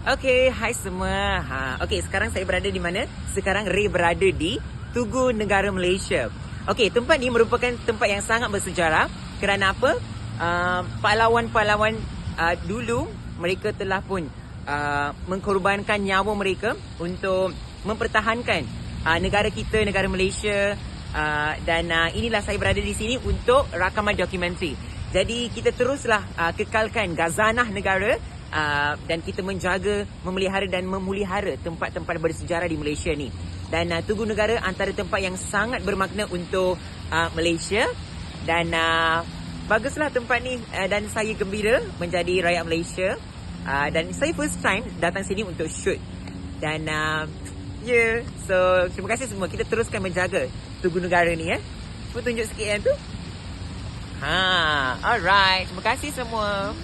Okay, hai semua. Ha, okay, sekarang saya berada di mana? Sekarang Ray berada di Tugu Negara Malaysia. Okay, tempat ni merupakan tempat yang sangat bersejarah. Kerana apa? Uh, pahlawan-pahlawan uh, dulu mereka telah pun uh, mengkorbankan nyawa mereka untuk mempertahankan uh, negara kita, negara Malaysia. Uh, dan uh, inilah saya berada di sini untuk rakaman dokumentari. Jadi kita teruslah uh, kekalkan gazanah negara uh, dan kita menjaga, memelihara dan memulihara tempat-tempat bersejarah di Malaysia ni. Dan uh, Tugu Negara antara tempat yang sangat bermakna untuk uh, Malaysia dan uh, baguslah tempat ni uh, dan saya gembira menjadi rakyat Malaysia uh, dan saya first time datang sini untuk shoot dan uh, yeah so terima kasih semua kita teruskan menjaga Tugu Negara ni eh. Pun tunjuk sikit yang tu. Ha, alright. Terima kasih semua.